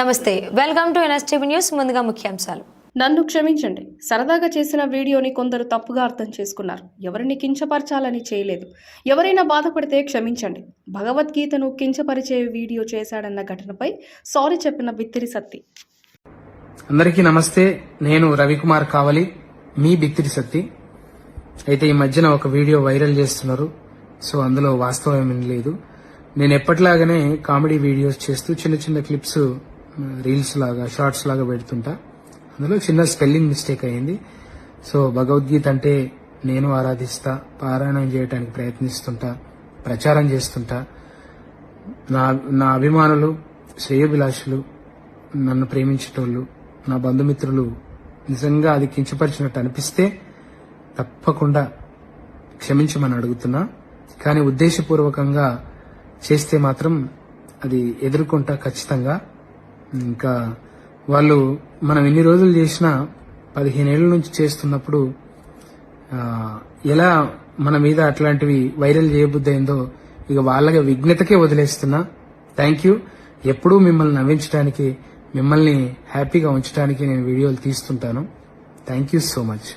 నమస్తే welcome to NSTV news ముందుగా ముఖ్యాంశాలు. నన్ను క్షమించండి సరదాగా చేసిన వీడియోని కొందరు తప్పుగా అర్థం చేసుకున్నారు. ఎవరిని కించపరచాలని చేయలేదు. ఎవరైనా బాధపడితే క్షమించండి. భగవద్గీతను కించపరిచే వీడియో చేశాడన్న ఘటనపై సారీ చెప్పిన బిత్తిరి సత్తి. అందరికీ నమస్తే నేను రవికుమార్ కావలి మీ బిత్తిరి సత్తి. అయితే ఈ మధ్యన ఒక వీడియో వైరల్ చేస్తున్నారు సో అందులో వాస్తవం ఏమీ లేదు. నేను ఎప్పటిలాగానే కామెడీ వీడియోస్ చేస్తూ చిన్న చిన్న క్లిప్స్ రీల్స్ లాగా షార్ట్స్ లాగా పెడుతుంటా. అందులో చిన్న స్పెల్లింగ్ మిస్టేక్ అయింది సో భగవద్గీత అంటే నేను ఆరాధిస్తా పారాయణం చేయడానికి ప్రయత్నిస్తుంటా ప్రచారం చేస్తుంటా. నా నా అభిమానులు శ్రేయభిలాషులు నన్ను ప్రేమించేటోళ్ళు నా బంధుమిత్రులు నిజంగా అది కించపరిచినట్టు అనిపిస్తే తప్పకుండా క్షమించమని అడుగుతున్నా. కానీ ఉద్దేశపూర్వకంగా చేస్తే మాత్రం అది ఎదుర్కొంటా ఖచ్చితంగా. ఇంకా వాళ్ళు మనం ఎన్ని రోజులు చేసినా పదిహేనేళ్ళ నుంచి చేస్తున్నప్పుడు ఎలా మన మీద అట్లాంటివి వైరల్ చేయబుద్దయిందో ఇక వాళ్ళకి విఘ్నతకే వదిలేస్తున్నా. థ్యాంక్ యూ ఎప్పుడూ మిమ్మల్ని నవ్వించడానికి మిమ్మల్ని హ్యాపీగా ఉంచడానికి నేను వీడియోలు తీస్తుంటాను. Thank you so much